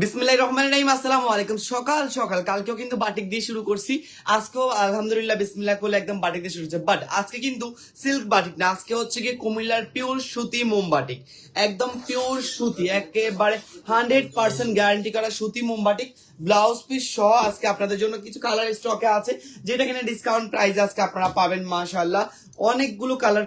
বিসমিল্লাহির রহমানির রহিম, আসসালামু আলাইকুম। সকাল সকাল। কালকেও কিন্তু বাটিক দিয়ে শুরু করছি। আজকেও, আলহামদুলিল্লাহ, বিসমিল্লাহ করলে একদম বাটিক দিয়ে শুরু বাট আজকে কিন্তু সিল্ক বাটিক না, আজকে হচ্ছে কি কুমিল্লার পিওর সুতি মোম বাটিক। একদম পিওর সুতি, একেবারে হান্ড্রেড পার্সেন্ট গ্যারান্টি করা সুতি মোম বাটিক। ব্লাউজ পিস সহ আজকে আপনাদের জন্য কিছু কালার স্টকে আছে, যেটা কিনা ডিসকাউন্ট প্রাইস আজকে আপনারা পাবেন, মাশাআল্লাহ। অনেকগুলো কালার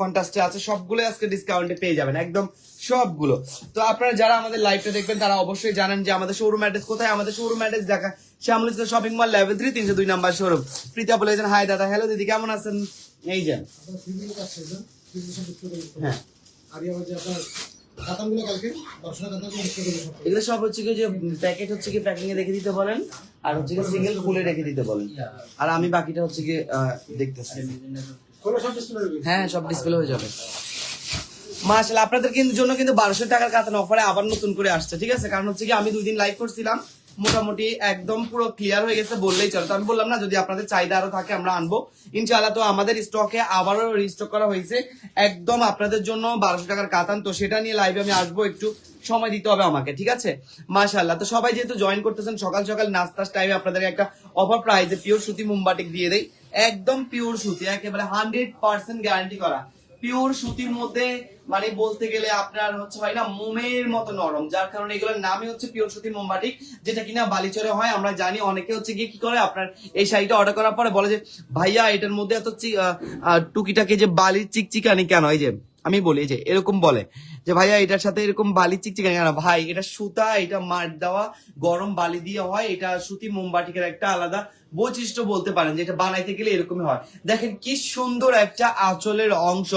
কন্ট্রাস্টে আছে সবগুলো আজকে ডিসকাউন্টে পেয়ে যাবেন। একদম সবগুলো। তো আপনারা যারা আমাদের লাইভটা দেখবেন, তারা অবশ্যই জানেন যে আমাদের শোরুম অ্যাড্রেস কোথায়? আমাদের শোরুম অ্যাড্রেস দেখা Shyamal shopping mall level three তিনশো দুই নাম্বার শোরুম প্রীতা বলেছেন হাই দাদা হ্যালো দিদি, কেমন আছেন? এই যান হ্যাঁ। এগুলো সব হচ্ছে কি যে হচ্ছে কি রেখে দিতে বলেন, আর হচ্ছে কি সিঙ্গেল খুলে রেখে দিতে বলেন। আর আমি বাকিটা হচ্ছে কি হ্যাঁ সব ডিসপ্লে হয়ে যাবে। মাশাআল্লাহ, আপনাদের কিন্তু জন্য কিন্তু বারোশো টাকার কাতান অফারে আবার নতুন করে আসছে, ঠিক আছে? কারণ হচ্ছে কি, আমি দুই দিন লাইভ করছিলাম, মোটামুটি একদম পুরো ক্লিয়ার হয়ে গেছে, বললেই চলে। তো আমি বললাম না, যদি আপনাদের চাহিদা আরও থাকে, আমরা আনব। ইনশাআল্লাহ তো আমাদের স্টকে আবারও রিস্টক করা হয়েছে। একদম আপনাদের জন্য বারোশো টাকার কাতান তো সেটা নিয়ে লাইভে আমি আসব, একটু সময় দিতে হবে আমাকে, ঠিক আছে? মাশাআল্লাহ, তো সবাই যেহেতু জয়েন করতেছেন, সকাল সকাল নাস্তার টাইমে আপনাদেরকে একটা অফার প্রাইজে পিওর সুতি মোমবাটিক দিয়ে দেয় একদম পিওর সুতি, একেবারে হান্ড্রেড পার্সেন্ট গ্যারান্টি করা। পিওর সুতির মধ্যে মানে বলতে গেলে আপনার হচ্ছে হয় না, মোমের মতো নরম, যার কারণে এগুলোর নামই হচ্ছে পিওর সুতির মোমবাটি যেটা কিনা বালিচরে হয়, আমরা জানি অনেকে হচ্ছে গিয়ে কি করে, আপনার এই শাড়িটা অর্ডার করার পরে বলে যে, ভাইয়া, এটার মধ্যে এত টুকিটাকে যে বালির চিকচিকানি কেন, এই যে আমি বলি যে, এরকম বলে যে, ভাইয়া, এটার সাথে এরকম বালি চিকচিকানি কেন? ভাই, এটা সুতা, এটা মার দেওয়া, গরম বালি দিয়ে হয়, এটা সুতি মোমবাটিকের একটা আলাদা বৈশিষ্ট্য বলতে পারেন যে, এটা বানাইতে গেলে এরকমই হয়। দেখেন কি সুন্দর একটা আঁচলের অংশ।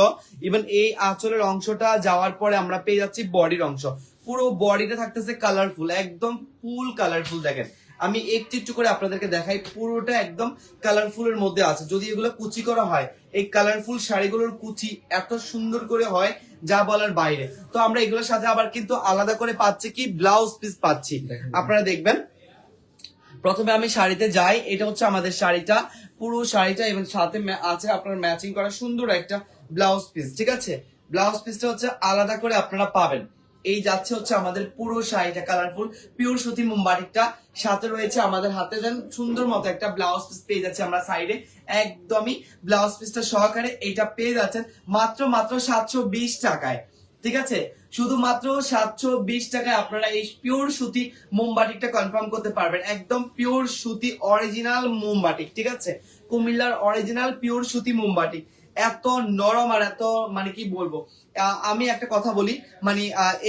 ইভেন এই আঁচলের অংশটা যাওয়ার পরে আমরা পেয়ে যাচ্ছি বডির অংশ। পুরো বডিটা থাকতেছে কালারফুল একদম ফুল কালারফুল দেখেন। আমি একটু একটু করে আপনাদেরকে দেখাই পুরোটা একদম কালারফুলের মধ্যে আছে। যদি এগুলো কুচি করা হয় এই কালারফুল শাড়িগুলোর কুচি এত সুন্দর করে হয় যা বলার বাইরে। তো আমরা এগুলোর সাথে আবার কিন্তু আলাদা করে পাচ্ছি কি ব্লাউজ পিস পাচ্ছি। আপনারা দেখবেন প্রথমে আমি শাড়িতে যাই এটা হচ্ছে আমাদের শাড়িটা পুরো শাড়িটা এবং সাথে আছে আপনার ম্যাচিং করা সুন্দর একটা ব্লাউজ পিস ঠিক আছে? ব্লাউজ পিসটা হচ্ছে আলাদা করে আপনারা পাবেন। এই যাচ্ছে হচ্ছে আমাদের পুরো শাড়িটা কালারফুল পিওর সুতি মোমবাটিকটা সাথে রয়েছে আমাদের হাতে যেন সুন্দর মতো একটা ব্লাউজ পিস পেয়ে যাচ্ছে আমরা সাইডে একদমই ব্লাউজ পিসটা সহকারে এটা পেয়ে যাচ্ছেন মাত্র মাত্র সাতশো বিশ টাকায়। ঠিক আছে? শুধুমাত্র সাতশো বিশ টাকায় আপনারা এই পিওর সুতি মোমবাটিকটা কনফার্ম করতে পারবেন। একদম পিওর সুতি অরিজিনাল মোমবাটিক ঠিক আছে? কুমিল্লার অরিজিনাল পিওর সুতি মোমবাটিক এত নরম আর এত মানে কি বলব আমি একটা কথা বলি মানে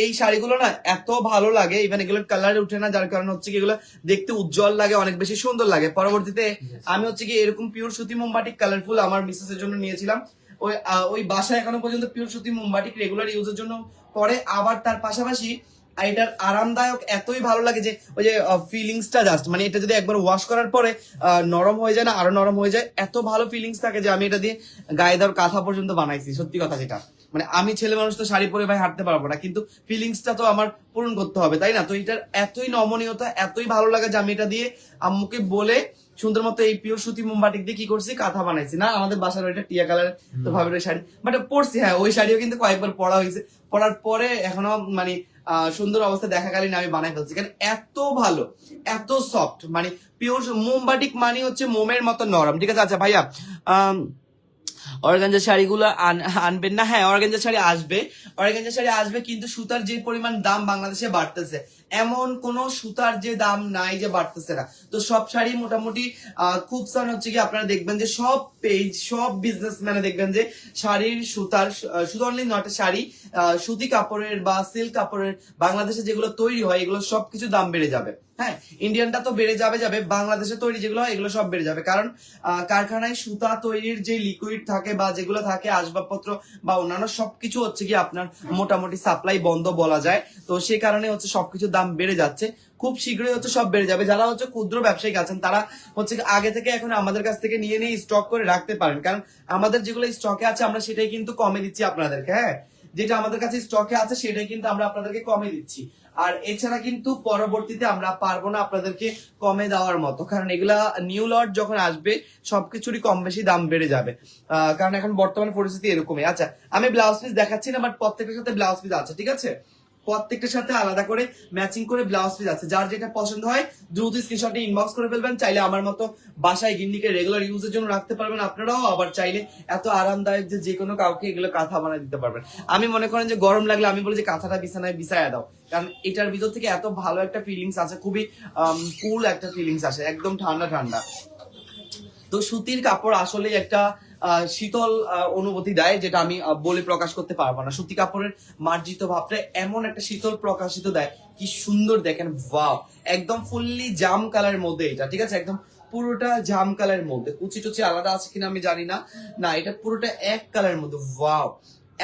এই শাড়িগুলো না এত ভালো লাগে ইভেন এগুলোর কালার উঠে না যার কারণে হচ্ছে কি এগুলো দেখতে উজ্জ্বল লাগে অনেক বেশি সুন্দর লাগে। পরবর্তীতে আমি হচ্ছে কি এরকম পিওর সুতি মোমবাটিক কালারফুল আমার মিসেসের জন্য নিয়েছিলাম। ওই ওই বাসায় এখনও পর্যন্ত পিওর সুতি মোমবাটিক রেগুলার ইউজের জন্য পরে আবার তার পাশাপাশি আর এটার আরামদায়ক এতই ভালো লাগে যে ওই যে ফিলিংসটা জাস্ট মানে এটা যদি একবার ওয়াশ করার পরে নরম হয়ে যায় না আরও নরম হয়ে যায় এত ভালো ফিলিংস থাকে যে আমি এটা দিয়ে গায়ে দেওয়ার কাঁথা পর্যন্ত বানাইছি সত্যি কথা যেটা। মানে আমি ছেলে মানুষ তো শাড়ি পরে ভাই হাঁটতে পারব না কিন্তু ফিলিংসটা তো আমার পূরণ করতে হবে তাই না? তো এটার এতই নমনীয়তা এতই ভালো লাগে যে আমি এটা দিয়ে আম্মুকে বলে সুন্দর মতো এই পিওর সুতি মোমবাটিক দিয়ে কি করছি? কাঁথা বানাইছি না? আমাদের বাসার ওইটা টিয়া কালার তো ভাবের ওই শাড়ি বাট পরছি হ্যাঁ ওই শাড়িও কিন্তু কয়েকবার পরা হয়েছে পরার পরে এখনও মানে সুন্দর অবস্থা দেখাকালীন আমি বানাই ফেলছি। কারণ এত ভালো, এত সফট মানে পিওর মোমবাটিক মানে হচ্ছে মোমের মতো নরম। ঠিক আছে? আচ্ছা ভাইয়া অর্গানজা শাড়িগুলো আন- আনবেন না? হ্যাঁ অর্গানজা শাড়ি আসবে। অর্গানজা শাড়ি আসবে, কিন্তু সুতার যে পরিমাণ দাম বাংলাদেশে বাড়তেছে এমন কোন সুতার যে দাম নাই যে বাড়তেছে না। তো সব শাড়ি মোটামুটি খুব সান হচ্ছে কি, আপনারা দেখবেন যে সব পেজ সব বিজনেসম্যানে দেখবেন যে শাড়ির সুতার শুধু অনলি নট শাড়ি সুতি কাপড়ের বা সিল্ক কাপড়ের বাংলাদেশে যেগুলো তৈরি হয়, এগুলো সবকিছু দাম বেড়ে যাবে। হ্যাঁ ইন্ডিয়ানটা তো বেড়ে যাবে যাবে, বাংলাদেশে তৈরি যেগুলো হয়, এগুলো সব বেড়ে যাবে। কারণ কারখানায় সুতা তৈরির যে লিকুইড থাকে বা যেগুলো থাকে, আসবাবপত্র বা অন্যান্য সবকিছু হচ্ছে কি, আপনার মোটামুটি সাপ্লাই বন্ধ বলা যায়। তো সেই কারণে হচ্ছে সবকিছু দাম বেড়ে যাচ্ছে, খুব শীঘ্রই হচ্ছে সব বেড়ে যাবে। যারা হচ্ছে ক্ষুদ্র ব্যবসায়িক আছেন, তারা হচ্ছে আগে থেকে এখন আমাদের কাছ থেকে নিয়ে নিয়ে স্টক করে রাখতে পারেন। কারণ আমাদের যেগুলো স্টকে আছে, আমরা সেটাই কিন্তু কমে দিচ্ছি আপনাদেরকে হ্যাঁ? যেটা আমাদের কাছে স্টকে আছে, সেটাই কিন্তু আমরা আপনাদেরকে কমে দিচ্ছি। আর এছাড়া কিন্তু পরবর্তীতে আমরা পারব না আপনাদেরকে কমে দেওয়ার মতো, কারণ এগুলা নিউ লট যখন আসবে, সবকিছুরই কম বেশি দাম বেড়ে যাবে। কারণ এখন বর্তমান পরিস্থিতি এরকমই। আচ্ছা আমি ব্লাউজ পিস দেখাচ্ছি না বাট প্রত্যেকের সাথে ব্লাউজ পিস আছে, ঠিক আছে? প্রত্যেকটার সাথে আলাদা করে ম্যাচিং করে ব্লাউজ পিস আছে। যার যেটা পছন্দ হয়, দ্রুত স্ক্রিনশটে ইনবক্স করে ফেলবেন। চাইলে আমার মতো বাসায় গিন্নিকে রেগুলার ইউজের জন্য রাখতে পারবেন আপনারাও, আবার চাইলে এত আরামদায়ক যে যে কোনো কাউকে এগুলো কাঁথা বানিয়ে দিতে পারবেন। আমি মনে করেন যে গরম লাগলে আমি বলি যে কাঁথাটা বিছানায় বিছায়া দাও। কারণ এটার ভিতর থেকে এত ভালো একটা ফিলিংস আছে, খুবই কুল একটা ফিলিংস আসে, একদম ঠান্ডা ঠান্ডা। তো সুতির কাপড় আসলে একটা শীতল অনুভূতি দেয়, যেটা আমি বলে প্রকাশ করতে পারব না। সুতি কাপড়ের মার্জিত ভাবটা এমন একটা শীতল প্রকাশিত দেয়, কি সুন্দর দেখেন ওয়াও একদম ফুললি জাম কালারের মধ্যে এটা, ঠিক আছে? একদম পুরোটা জাম কালারের মধ্যে। কুচি টুচি আলাদা আছে কিনা আমি জানি না। না, এটা পুরোটা এক কালারের মধ্যে ওয়াও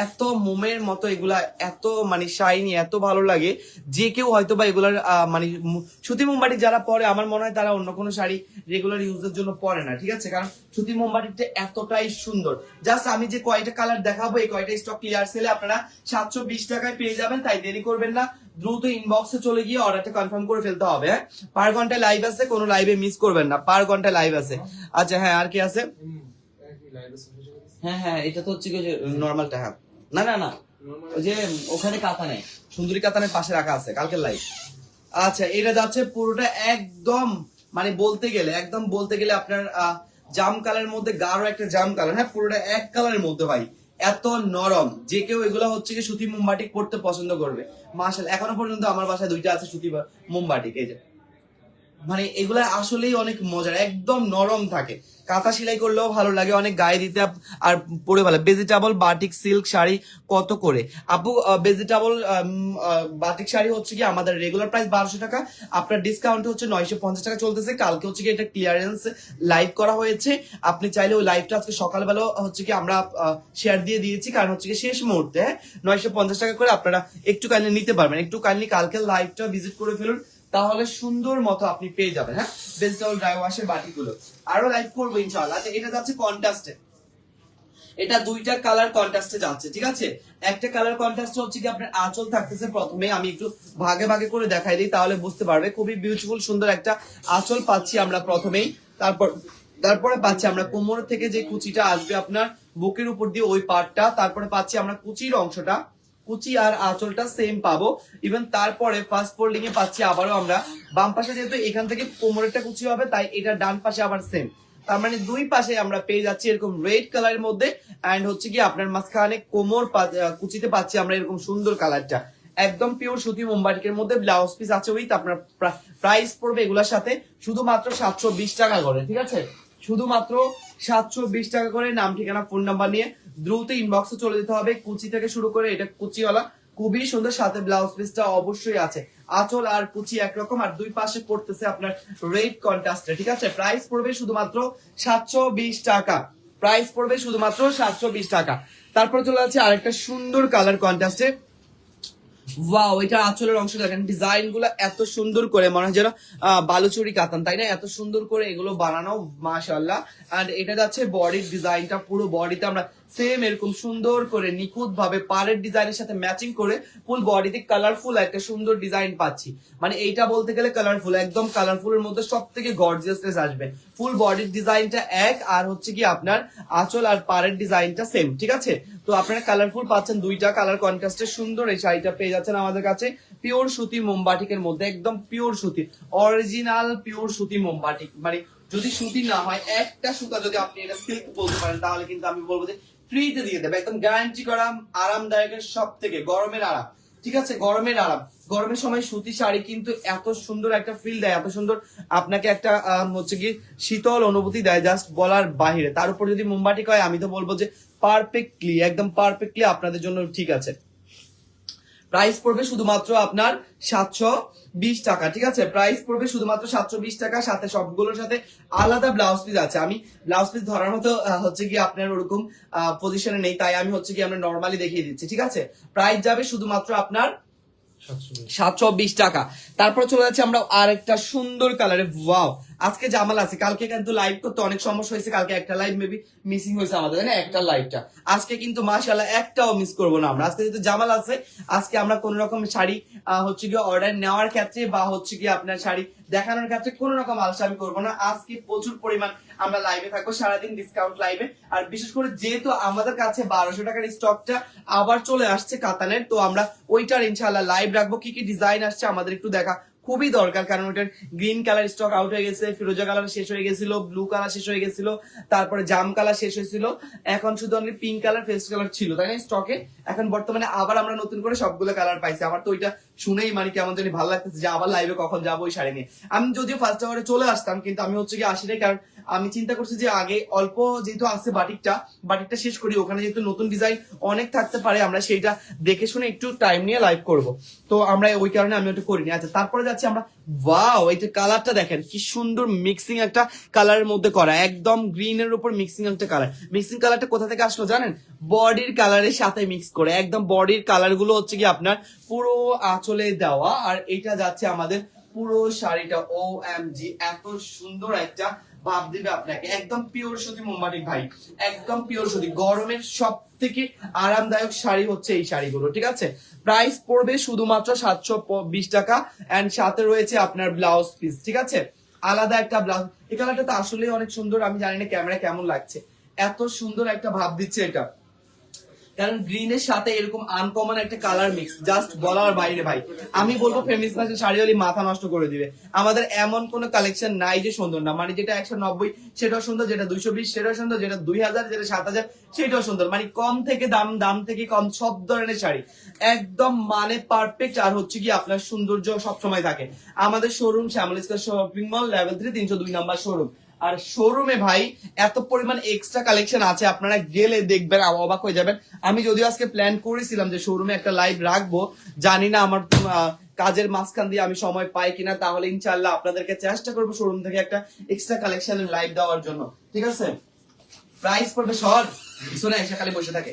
এত মোমের মতো এগুলা এত মানে শাইনি এত ভালো লাগে যে কেউ হয়তো বা এগুলার মানে সুতি মোমবাটি যারা পরে আমার মনে হয় তারা অন্য কোনো শাড়ি রেগুলার ইউজের জন্য পরে না ঠিক আছে? কারণ সুতি মোমবাটিটা এতটাই সুন্দর। জাস্ট আমি যে কয়টা কালার দেখাবো এই কয়টা স্টক ক্লিয়ার সেলে আপনারা সাতশো বিশ টাকায় পেয়ে যাবেন তাই দেরি করবেন না। দ্রুত ইনবক্সে চলে গিয়ে অর্ডারটা কনফার্ম করে ফেলতে হবে হ্যাঁ? পার ঘন্টায় লাইভ আছে কোনো লাইভে মিস করবেন না পার ঘন্টায় লাইভ আছে। আচ্ছা হ্যাঁ আর কি আছে? হ্যাঁ হ্যাঁ এটা তো হচ্ছে নর্মালটা হ্যাঁ। না না না। ওই যে ওখানে কাতা নেই। সুন্দরী কাতানের পাশে রাখা আছে, কালকের লাইভ আচ্ছা এটা যাচ্ছে পুরোটা একদম মানে বলতে গেলে, একদম বলতে গেলে আপনার জাম কালারের মধ্যে গাঢ় একটা জাম কালার। হ্যাঁ পুরোটা এক কালারের মধ্যে ভাই। এত নরম। যে কেউ এগুলো হচ্ছে কি সুতি মোমবাটিক পড়তে পছন্দ করবে। মাসাল এখনও পর্যন্ত আমার বাসায় দুইটা আছে সুতি মোমবাটিক এই যে। মানে এগুলা আসলেই অনেক মজার, একদম নরম থাকে। কাঁথা সেলাই করলেও ভালো লাগে, অনেক গায়ে দিতে আর পরে ভালো ভেজিটেবল বাটিক সিল্ক শাড়ি, কত করে। আপু ভেজিটেবল বাটিক শাড়ি হচ্ছে কি আমাদের রেগুলার প্রাইস বারোশো টাকা, আপনার ডিসকাউন্ট হচ্ছে নয়শো পঞ্চাশ টাকা চলতেছে। কালকে হচ্ছে কি এটা ক্লিয়ারেন্স লাইভ করা হয়েছে। আপনি চাইলে ওই লাইভটা আজকে সকালবেলা হচ্ছে কি আমরা শেয়ার দিয়ে দিয়েছি, কারণ হচ্ছে কি শেষ মুহূর্তে হ্যাঁ? নয়শো পঞ্চাশ টাকা করে আপনারা একটু কাইন্ডলি নিতে পারবেন। একটু কাইন্ডলি কালকে লাইভটা ভিজিট করে ফেলুন। তাহলে সুন্দর মতো আপনি পেয়ে যাবেন হ্যাঁ? ভেজিটেবল ড্রাই ওয়াশের বাটিগুলো। আরও লাইভ করব ইনশাআল্লাহ। আচ্ছা এটা যাচ্ছে কন্ট্রাস্টে এটা দুইটা কালার কন্ট্রাস্টে যাচ্ছে, ঠিক আছে? একটা কালার কন্ট্রাস্ট হচ্ছে কি আপনার আঁচল থাকতেছে প্রথমে, আমি একটু ভাগে ভাগে করে দেখাই দিই, তাহলে বুঝতে পারবে। খুবই বিউটিফুল সুন্দর একটা আঁচল পাচ্ছি আমরা প্রথমেই। তারপর, তারপরে পাচ্ছি আমরা কোমর থেকে যে কুচিটা আসবে আপনার বুকের উপর দিয়ে ওই পার্টটা তারপরে পাচ্ছি আমরা কুচির অংশটা। কুচি আর আঁচলটা সেম পাবো। ইভেন তারপরে ফার্স্ট ফোল্ডিং এ পাচ্ছি আবারও আমরা। বাম পাশে যেহেতু এখান থেকে কোমরেরটা কুচি হবে, তাই এটা ডান পাশে আবার সেম তার মানে দুই পাশে আমরা পেয়ে যাচ্ছি এরকম রেড কালারের মধ্যে। এন্ড হচ্ছে কি, আপনার মাঝখানে কোমর কুচিতে পাচ্ছি আমরা এরকম সুন্দর কালারটা একদম পিওর সুতি মোমবাটিকের মধ্যে ব্লাউজ পিস আছে উইথ আপনার প্রাইস পড়বে এগুলোর সাথে। শুধুমাত্র সাতশো বিশ টাকা করে, ঠিক আছে? শুধুমাত্র সাতশো বিশ টাকা করে নাম ঠিকানা ফোন নাম্বার নিয়ে দ্রুত ইনবক্সে চলে যেতে হবে। কুচি থেকে শুরু করে এটা কুচিওয়ালা, খুবই সুন্দর, সাথে ব্লাউজ পিসটা অবশ্যই আছে। আঁচল আর কুচি একরকম, আর দুই পাশে পড়তেছে আপনার রেড কন্ট্রাস্টে ঠিক আছে? প্রাইস পড়বে শুধুমাত্র সাতশো বিশ টাকা। প্রাইস পড়বে শুধুমাত্র সাতশো বিশ টাকা। তারপর চলে যাচ্ছে আরেকটা সুন্দর কালার কন্ট্রাস্টে ওয়াও এটা আঁচলের অংশ দেখেন। ডিজাইনগুলো এত সুন্দর করে, মনে হয় যেন বালুচুরি কাতান, তাই না? এত সুন্দর করে এগুলো বানানো মাশাল্লাহ আর এটা যাচ্ছে বডির ডিজাইনটা পুরো বডিতে আমরা সেম এরকম সুন্দর করে নিখুঁত ভাবে পাড়ের ডিজাইনের সাথে ম্যাচিং করে ফুল বডিতে কালারফুল একটা সুন্দর ডিজাইন পাচ্ছি। মানে এইটা বলতে গেলে কালারফুল একদম কালারফুলের মধ্যে সব থেকে গর্জিয়াসনেস আসবে। ফুল বডির ডিজাইনটা এক, আর হচ্ছে কি আপনার আঁচল আর পাড়ের ডিজাইনটা সেম ঠিক আছে? তো আপনারা কালারফুল পাচ্ছেন, দুইটা কালার কন্ট্রাস্টের সুন্দর এই শাড়িটা পেয়ে যাচ্ছেন আমাদের কাছে। পিওর সুতি মোমবাটিকের মধ্যে, একদম পিওর সুতি অরিজিনাল পিওর সুতি মোমবাটিক মানে যদি সুতি না হয়, একটা সুতা যদি আপনি এটা সিল্ক বলতে পারেন, তাহলে কিন্তু আমি বলব যে ফ্রিতে দিয়ে দেবে, একদম গ্যারান্টি করা আরামদায়কের সব থেকে গরমের আরাম, ঠিক আছে? গরমের আরাম। গরমের সময় সুতি শাড়ি কিন্তু এত সুন্দর একটা ফিল দেয়, এত সুন্দর আপনাকে একটা হচ্ছে কি, শীতল অনুভূতি দেয় জাস্ট বলার বাহিরে। তার উপর যদি মোমবাটি হয় আমি তো বলব যে পারফেক্টলি একদম পারফেক্টলি আপনাদের জন্য ঠিক আছে। প্রাইস পড়বে শুধুমাত্র আপনার সাতশো বিশ টাকা ঠিক আছে? প্রাইস পড়বে শুধুমাত্র সাতশো বিশ টাকা সাথে সবগুলোর সাথে আলাদা ব্লাউজ পিস আছে। আমি ব্লাউজ পিস ধরার মতো হচ্ছে কি আপনার ওরকম পজিশনে নেই তাই আমি হচ্ছে কি আমরা নর্মালি দেখিয়ে দিচ্ছি ঠিক আছে? প্রাইস যাবে শুধুমাত্র আপনার সাতশো বিশ। টাকা। তারপর চলে যাচ্ছে আমরা আরেকটা সুন্দর কালারে ওয়াও আজকে জামাল আছে। কালকে কিন্তু লাইভ করতে অনেক সমস্যা হয়েছে। কালকে একটা লাইভ মেবি মিসিং হয়েছে আমাদের না? একটা লাইভটা আজকে কিন্তু মাশাআল্লাহ একটাও মিস করব না আমরা। আজকে যেহেতু জামাল আছে, আজকে আমরা কোন রকম শাড়ি হচ্ছে কি অর্ডার নেওয়ার ক্ষেত্রে বা হচ্ছে কি আপনার শাড়ি দেখানোর ক্ষেত্রে কোন রকম আলসামি করব না। আজকে প্রচুর পরিমাণ আমরা লাইভে থাকব, সারাদিন ডিসকাউন্ট লাইভে আর বিশেষ করে যেহেতু আমাদের কাছে বারোশো টাকার স্টকটা আবার চলে আসছে কাতানের, তো আমরা ওইটার ইনশাল্লাহ লাইভ রাখব। কি কি ডিজাইন আসছে আমাদের একটু দেখা। খুবই দরকার, কারণ ওটার গ্রিন কালার স্টক আউট হয়ে গেছে, ফিরোজা কালার শেষ হয়ে গেছিল ব্লু কালার শেষ হয়ে গেছিল, তারপরে জাম কালার শেষ হয়েছিল। এখন শুধু অনেক পিঙ্ক কালার ফেস্ট কালার ছিল, তাই না স্টকে এখন বর্তমানে আবার আমরা নতুন করে সবগুলো কালার পাইছি। আমার তো ওইটা শুনেই মানে কেমন জানি ভালো লাগতেছে যে আবার লাইভে কখন যাব ওই শাড়ি নিয়ে। আমি যদিও ফার্স্ট আওয়ারে চলে আসতাম, কিন্তু আমি হচ্ছে কি আসি নাই কারণ আমি চিন্তা করছি যে আগে অল্প যেহেতু আছে বাটিকটা বাটিকটা শেষ করি, ওখানে যেহেতু নতুন ডিজাইন অনেক থাকতে পারে, আমরা সেইটা দেখে শুনে একটু টাইম নিয়ে লাইভ করব। তো আমরা ওই কারণে আমি ওটা করিনি। আচ্ছা তারপরে যাচ্ছি আমরা ওয়াও যে কালারটা দেখেন, কি সুন্দর মিক্সিং একটা কালারের মধ্যে করা, একদম গ্রিন এর উপর মিক্সিং একটা কালার মিক্সিং কালারটা কোথা থেকে আসলো জানেন? বডির কালারের সাথে মিক্স করে, একদম বডির কালারগুলো হচ্ছে কি আপনার পুরো আঁচলে দেওয়া, আর এটা যাচ্ছে আমাদের পুরো শাড়িটা। ও এম জি এত সুন্দর একটা ভাব দিবে আপনাকে। একদম পিওর সুতি মোমবাটি ভাই। একদম পিওর সুতি। গরমের সব থেকে আরামদায়ক শাড়ি হচ্ছে এই শাড়িগুলো, ঠিক আছে? প্রাইস পড়বে শুধুমাত্র সাতশো বিশ টাকা এন্ড সাথে রয়েছে আপনার ব্লাউজ পিস ঠিক আছে? আলাদা একটা ব্লাউজ এই কালারটা তো আসলেই অনেক সুন্দর, আমি জানি না ক্যামেরা কেমন লাগছে। এত সুন্দর একটা ভাব দিচ্ছে এটা। কারণ গ্রিনের সাথে এরকম আনকমন একটা কালার মিক্স জাস্ট বলার বাইরে ভাই। আমি বলব ফেমিস মাসের শাড়িওয়ালি মাথা নষ্ট করে দিবে। আমাদের এমন কোনো কালেকশন নাই যে সুন্দর না। মানে যেটা একশো নব্বই, সেটাও সুন্দর, যেটা দুইশো বিশ, সেটাও সুন্দর, যেটা দুই হাজার, যেটা সাত হাজার, সেটাও সুন্দর। মানে কম থেকে দাম দাম থেকে কম, সব ধরনের শাড়ি। একদম মানে পারফেক্ট আর হচ্ছে কি আপনার সৌন্দর্য সবসময় থাকে। আমাদের showroom Shyamal square shopping mall level three তিনশো দুই নাম্বার শোরুম আর শোরুমে ভাই, এত পরিমাণ এক্সট্রা কালেকশন আছে, আপনারা গেলে দেখবেন অবাক হয়ে যাবেন। আমি যদিও আজকে প্ল্যান করেছিলাম যে শোরুমে একটা লাইভ রাখব, জানি না আমার কাজের মাঝখান দিয়ে আমি সময় পাই কিনা, তাহলে ইনশাল্লাহ আপনাদেরকে চেষ্টা করব শোরুম থেকে একটা এক্সট্রা কালেকশন লাইভ দেওয়ার জন্য। ঠিক আছে? প্রাইস পড়বে সর পিছনে এসে খালি বসে থাকে।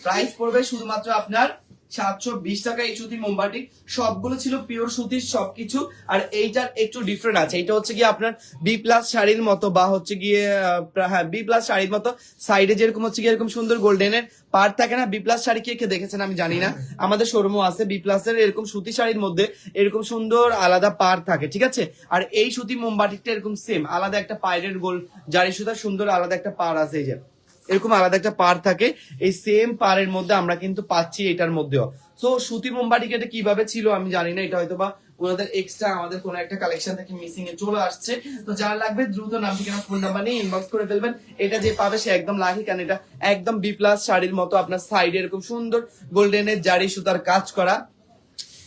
প্রাইস পড়বে শুধুমাত্র আপনার সাতশো বিশ টাকা এই সুতি মোমবাটি সবগুলো ছিল পিওর সুতির সবকিছু, আর এইটার একটু ডিফারেন্ট আছে। এটা হচ্ছে গিয়ে আপনার বি প্লাস শাড়ির মতো বা হচ্ছে গিয়ে হ্যাঁ বি প্লাস শাড়ির মতো। সাইডে যেরকম হচ্ছে গিয়ে এরকম সুন্দর গোল্ডেনের পার থাকে না বি প্লাস শাড়ি কে কে দেখেছেন আমি জানি না। আমাদের শোরুমও আছে বি প্লাস এর এরকম সুতি শাড়ির মধ্যে এরকম সুন্দর আলাদা পার থাকে, ঠিক আছে? আর এই সুতি মোমবাটিটা এরকম সেম আলাদা একটা পাইরের গোল জারি সুতার সুন্দর আলাদা একটা পার আছে এই যে। এরকম আলাদা একটা পার থাকে, এই সেম পারের মধ্যে আমরা কিন্তু পাচ্ছি এটার মধ্যেও। সো সুতি মোমবাটি এটা কীভাবে ছিল আমি জানি না, এটা হয়তো বা ওনাদের এক্সট্রা আমাদের কোনো একটা কালেকশন থেকে মিসিং এ চলে আসছে। তো যার লাগবে দ্রুত নাম ঠিকানা ফোন নাম্বার নিয়ে ইনবক্স করে ফেলবেন। এটা যে পাবে সে একদম লাখি কারণ এটা একদম বি প্লাস শাড়ির মতো আপনার সাইডে এরকম সুন্দর গোল্ডেনের জারি সুতার কাজ করা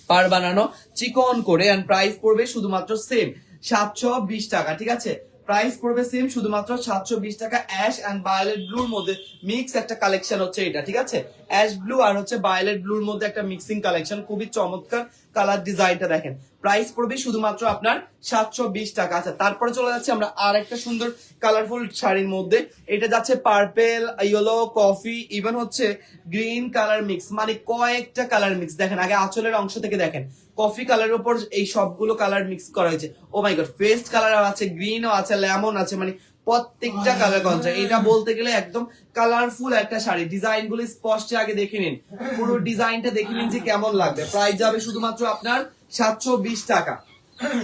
পার বানানো। চিকন করে এন্ড প্রাইস পড়বে শুধুমাত্র সেম সাতশো বিশ টাকা, ঠিক আছে? প্রাইস পড়বে সেম শুধুমাত্র সাতশো বিশ টাকা অ্যাশ অ্যান্ড বায়োলেট ব্লুর মধ্যে মিক্স একটা কালেকশন হচ্ছে এটা, ঠিক আছে? অ্যাশ ব্লু আর হচ্ছে বায়োলেট ব্লুর মধ্যে একটা মিক্সিং কালেকশন খুবই চমৎকার কালার ডিজাইনটা দেখেন। প্রাইস পড়বে শুধুমাত্র আপনার সাতশো বিশ টাকা। আচ্ছা তারপরে চলে যাচ্ছে আমরা আর একটা সুন্দর কালারফুল শাড়ির মধ্যে। এটা যাচ্ছে পার্পেল ইয়েলো কফি ইভেন হচ্ছে গ্রিন কালার মিক্স মানে কয়েকটা কালার মিক্স দেখেন, আগে আঁচলের অংশ থেকে দেখেন। কফি কালারের উপর এই সবগুলো কালার মিক্স করা হয়েছে। Oh my god paste colour আছে গ্রিনও আছে লেমন আছে মানে প্রত্যেকটা কালার কনসেপ্ট এটা বলতে গেলে একদম কালারফুল একটা শাড়ি। ডিজাইনগুলো স্পষ্ট আগে দেখে নিন। পুরো ডিজাইনটা দেখে নিন যে কেমন লাগবে। প্রাইস যাবে শুধুমাত্র আপনার সাতশো বিশ টাকা।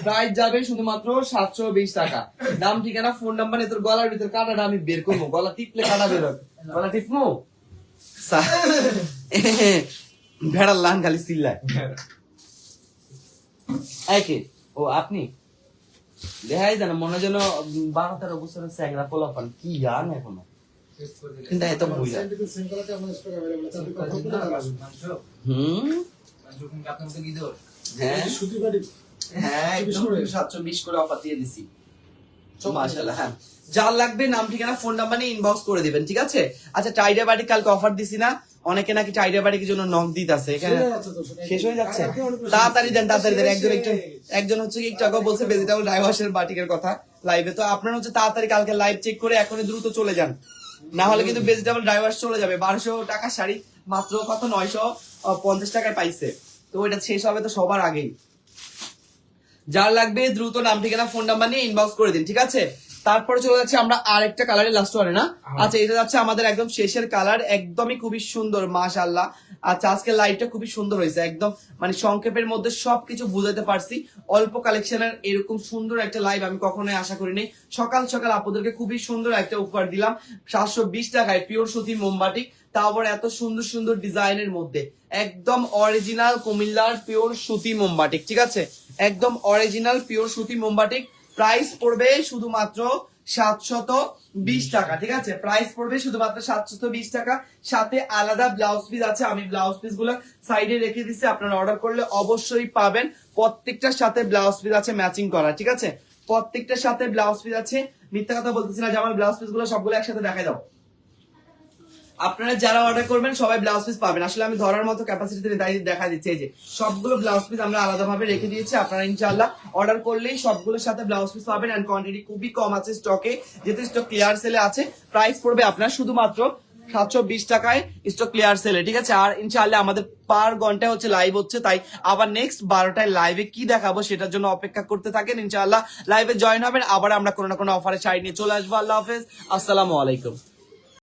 প্রাইস যাবে শুধুমাত্র সাতশো বিশ টাকা। নাম ঠিকানা ফোন নাম্বার তোর গলার ভিতর কাটাটা আমি বের করব। গলা টিপলে কাটা বেরোবে গলা টিপমো? ভেড়ার লান খালি চিল্লায়। একে ও আপনি? দেখাই জানো মনে যেন বারো তেরো বছরের স্যাংরা পোলাপান। কি জান এখনও? কিন্তু এত বুঝা হুম? হ্যাঁ। হ্যাঁ সাতশো বিশ করে অফার দিয়ে দিছি। মাশাআল্লাহ হ্যাঁ। যার লাগবে নাম ঠিকানা ফোন নাম্বার নিয়ে ইনবক্স করে দিবেন ঠিক আছে? আচ্ছা টাইডা বাড়ি কালকে অফার দিছি না। অনেকে নাকি টাইডা বাড়ির জন্য নক দিতে আছে এখানে শেষ হয়ে যাচ্ছে। তাড়াতাড়ি দেন তাড়াতাড়ি দেন। একজন একটু একজন হচ্ছে কি একটু বলছে ভেজিটেবল ডাইভার্সের বাটিকের কথা লাইভে তো আপনারা হচ্ছে তাড়াতাড়ি কালকে লাইভ চেক করে এখনই দ্রুত চলে যান। না হলে কিন্তু ভেজিটেবল ডাইভার্স চলে যাবে। বারোশো টাকা শাড়ি মাত্র কত? নয়শো পঞ্চাশ টাকায় পাইছে। তো তো ওইটা শেষ হবে তো সবার আগেই। যার লাগবে দ্রুত নাম ঠিকানা ফোন নাম্বার নিয়ে ইনবক্স করে দিন ঠিক আছে? তারপরে চলে যাচ্ছে আমরা আরেকটা কালারের লাস্ট ওয়ানে না? আচ্ছা এটা যাচ্ছে আমাদের একদম শেষের কালার একদমই খুবই সুন্দর মাশাআল্লাহ। আচ্ছা আজকে লাইভটা খুবই সুন্দর হয়েছে একদম মানে সংক্ষেপের মধ্যে সবকিছু বুঝাতে পারছি। অল্প কালেকশনের এরকম সুন্দর একটা লাইভ আমি কখনোই আশা করিনি। সকাল সকাল আপনাদেরকে খুবই সুন্দর একটা উপহার দিলাম সাতশো বিশ টাকায় পিওর সুতি মোমবাটি তারপর এত সুন্দর সুন্দর ডিজাইনের মধ্যে। একদম অরিজিনাল কুমিল্লার পিওর সুতি মোমবাটিক ঠিক আছে? একদম অরিজিনাল পিওর সুতি মোমবাটিক প্রাইস পড়বে শুধুমাত্র সাতশত বিশ টাকা, ঠিক আছে? প্রাইস পড়বে শুধুমাত্র সাতশত বিশ টাকা। সাথে আলাদা ব্লাউজ পিস আছে, আমি ব্লাউজ পিসগুলো সাইডে রেখে দিচ্ছি আপনারা অর্ডার করলে অবশ্যই পাবেন। প্রত্যেকটার সাথে ব্লাউজ পিস আছে ম্যাচিং করা, ঠিক আছে? প্রত্যেকটার সাথে ব্লাউজ পিস আছে। মিথ্যা কথা বলতেছি না যে আমার ব্লাউজ পিসগুলো সবগুলো একসাথে দেখাই দাও। আপনারা যারা অর্ডার করবেন, সবাই ব্লাউজ পিস পাবেন। আসলে আমি ধরার মতো ক্যাপাসিটি তাই দেখা দিচ্ছে। যে, সবগুলো ব্লাউজ পিস আমরা আলাদাভাবে রেখে দিয়েছি। আপনারা ইনশাআল্লাহ অর্ডার করলেই সবগুলোর সাথে ব্লাউজ পিস পাবেন। এন্ড কোয়ান্টিটি খুবই কম আছে স্টকে যেহেতু স্টক ক্লিয়ার সেলে আছে প্রাইস পড়বে আপনার শুধুমাত্র সাতশো বিশ টাকায় স্টক ক্লিয়ার সেলে ঠিক আছে? আর ইনশাআল্লাহ আমাদের পার ঘন্টায় হচ্ছে লাইভ হচ্ছে। তাই আবার নেক্সট বারোটায় লাইভে কি দেখাবো সেটার জন্য অপেক্ষা করতে থাকেন। ইনশাআল্লাহ লাইভে জয়েন হবেন। আবার আমরা কোনো না কোনো অফারে শাড়ি নিয়ে চলে আসব। আল্লাহ হাফেজ। আসসালামু আলাইকুম।